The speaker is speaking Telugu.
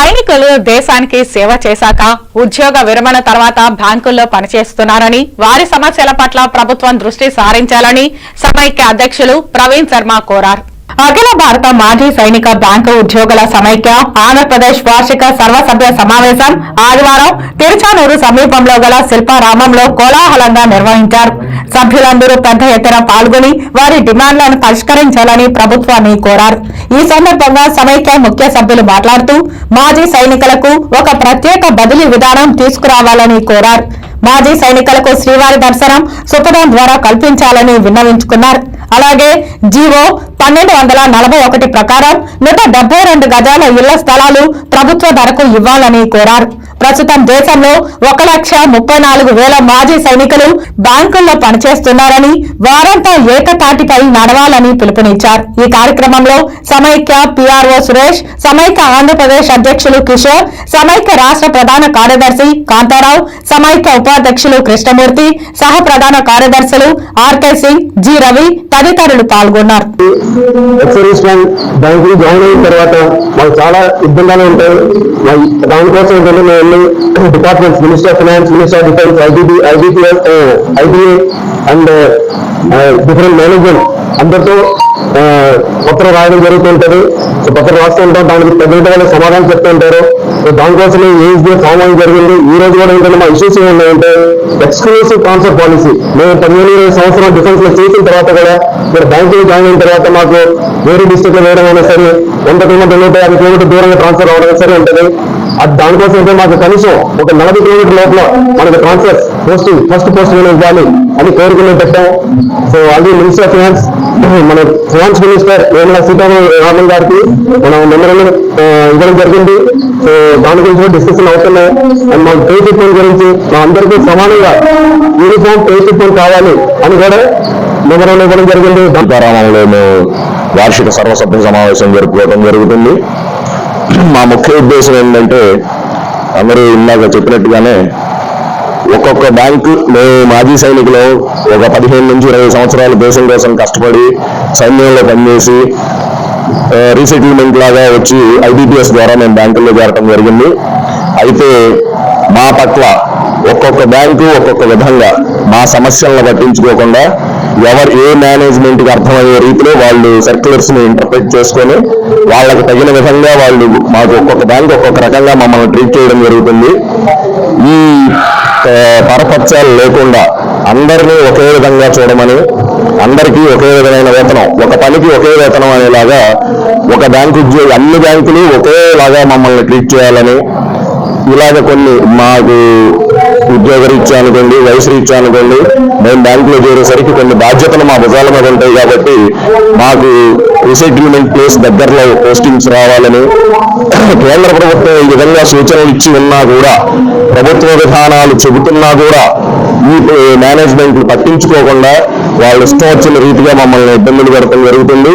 సైనికులు దేశానికి సేవ చేశాక ఉద్యోగ విరమణ తర్వాత బ్యాంకుల్లో పనిచేస్తున్నారని వారి సమస్యల పట్ల ప్రభుత్వం దృష్టి సారించాలని సమైక్య అధ్యక్షులు ప్రవీణ్ శర్మ కోరారు. అఖిల భారత మాజీ సైనిక బ్యాంకు ఉద్యోగుల సమైక్య ఆంధ్రప్రదేశ్ వార్షిక సర్వసభ్య సమావేశం ఆదివారం తిరుచానూరు సమీపంలో గల శిల్పారామంలో కోలాహలంగా నిర్వహించారు. సభ్యులందరూ పెద్ద ఎత్తున పాల్గొని వారి డిమాండ్లను పరిష్కరించాలని ప్రభుత్వాన్ని కోరారు. ఈ సందర్భంగా సమైక్య ముఖ్య సభ్యులు మాట్లాడుతూ మాజీ సైనికులకు ఒక ప్రత్యేక బదిలీ విధానం తీసుకురావాలని కోరారు. మాజీ సైనికులకు శ్రీవారి దర్శనం సుపదం ద్వారా కల్పించాలని విన్నవించుకున్నారు. అలాగే జీవో పన్నెండు వందల నలభై ఒకటి ప్రకారం నూట డెబ్బై రెండు గజాల ఇళ్ళ స్థలాలు ప్రభుత్వ ధరకు ఇవ్వాలని కోరారు. ప్రస్తుతం దేశంలో ఒక లక్ష ముప్పై నాలుగు వేల మాజీ సైనికులు బ్యాంకుల్లో పనిచేస్తున్నారని వారంతా ఏకతాటిపై నడవాలని పిలుపునిచ్చారు. ఈ కార్యక్రమంలో సమైక్య పిఆర్ఓ సురేష్ సమైక్య ఆంధ్రప్రదేశ్ అధ్యక్షులు కిషోర్ సమైక్య రాష్ట్ర ప్రధాన కార్యదర్శి కాంతారావు సమైక్య ఉపాధ్యక్షులు కృష్ణమూర్తి సహ ప్రధాన కార్యదర్శులు ఆర్కే సింగ్ జి రవి అధికారులు పాల్గొన్నారు. ఎక్సర్వీస్ మ్యాన్ బ్యాంకులు జాయిన్ అయిన తర్వాత మాకు చాలా ఇబ్బందులు ఉంటాయి. దానికోసం ఏంటంటే మేము departments minister of finance minister of defence IBB IBPS IBA and different management అందరితో పత్రం రాయడం జరుగుతుంటది సో పత్రం రాస్తూ ఉంటాం. దానికి తగిన సమాధానం చెప్తూ ఉంటారు. సో దానికోసం ఏఎస్డీ ఫామ్ జరిగింది. ఈ రోజు కూడా ఏంటంటే మా ఇష్యూస్ ఏమున్నాయంటే ఎక్స్క్లూసివ్ ట్రాన్స్ఫర్ పాలసీ మేము పదిహేను ఇరవై సంవత్సరం డిఫెన్స్లో చేసిన తర్వాత కూడా మీరు బ్యాంకులో జాయిన్ అయిన తర్వాత మాకు వేరే డిస్ట్రిక్ట్లో వేయడం అయినా సరే వంద కిలోమీటర్ నూట యాభై కిలోమీటర్ దూరంగా ట్రాన్స్ఫర్ అవ్వడం సరే ఉంటుంది. అది దానికోసం అయితే మాకు కనీసం ఒక నలభై కిలోమీటర్ లోపల మనకు ట్రాన్స్ఫర్ పోస్టింగ్ ఫస్ట్ పోస్ట్ ఇవ్వాలి అని కోరుకునే పెట్టాం సో అది మినిస్టర్ ఆఫ్ ఫినాన్స్ మన ఫైనాన్స్ మినిస్టర్ నిర్మలా సీతారామన్ గారికి మనం మెమరీ ఇవ్వడం జరిగింది. సో దాని గురించి కూడా డిస్కషన్ అవుతున్నాయి. అండ్ మన పే ట్రీట్మెంట్ గురించి మా అందరికీ సమానంగా యూనిఫామ్ పే ట్రీట్మెంట్ కావాలి అని కూడా మెమరీ ఇవ్వడం జరిగింది. సీతారామంలో మేము వార్షిక సర్వసభ్య సమావేశం జరుపుకోవడం జరుగుతుంది. మా ముఖ్య ఉద్దేశం ఏంటంటే అందరూ ఇందాక చెప్పినట్టుగానే ఒక్కొక్క బ్యాంకు మేము మాజీ సైనికులు ఒక పదిహేను నుంచి ఇరవై సంవత్సరాలు దేశం కోసం కష్టపడి సైన్యంలో పనిచేసి రీసెటిల్మెంట్ లాగా వచ్చి ఐబిపిఎస్ ద్వారా మేము బ్యాంకుల్లో చేరటం జరిగింది. అయితే మా పట్ల ఒక్కొక్క బ్యాంకు ఒక్కొక్క విధంగా మా సమస్యలను పట్టించుకోకుండా ఎవరు ఏ మేనేజ్మెంట్కి అర్థమయ్యే రీతిలో వాళ్ళు సర్క్యులర్స్ని ఇంటర్ప్రిట్ చేసుకొని వాళ్ళకి తగిన విధంగా వాళ్ళు మాకు ఒక్కొక్క బ్యాంక్ ఒక్కొక్క రకంగా మమ్మల్ని ట్రీట్ చేయడం జరుగుతుంది. ఈ పరపత్యాలు లేకుండా అందరినీ ఒకే విధంగా చూడమని అందరికీ ఒకే విధమైన వేతనం ఒక పనికి ఒకే వేతనం అనేలాగా ఒక బ్యాంకు ఉద్యోగి అన్ని బ్యాంకులు ఒకేలాగా మమ్మల్ని ట్రీట్ చేయాలని ఇలాగ కొన్ని మాకు ఉద్యోగ రీత్యా అనుకోండి వయసు రీత్యా అనుకోండి మేము బ్యాంకులో చేరేసరికి కొన్ని బాధ్యతలు మా భుజాల మీద ఉంటాయి కాబట్టి మాకు రీసెటిల్మెంట్ ప్లేస్ దగ్గరలో పోస్టింగ్స్ రావాలని కేంద్ర ప్రభుత్వం ఈ విధంగా సూచనలు ఇచ్చి ఉన్నా కూడా ప్రభుత్వ విధానాలు చెబుతున్నా కూడా మేనేజ్మెంట్ పట్టించుకోకుండా వాళ్ళు ఇష్టం వచ్చిన రీతిగా మమ్మల్ని ఇబ్బందులు పెడతాం జరుగుతుంది.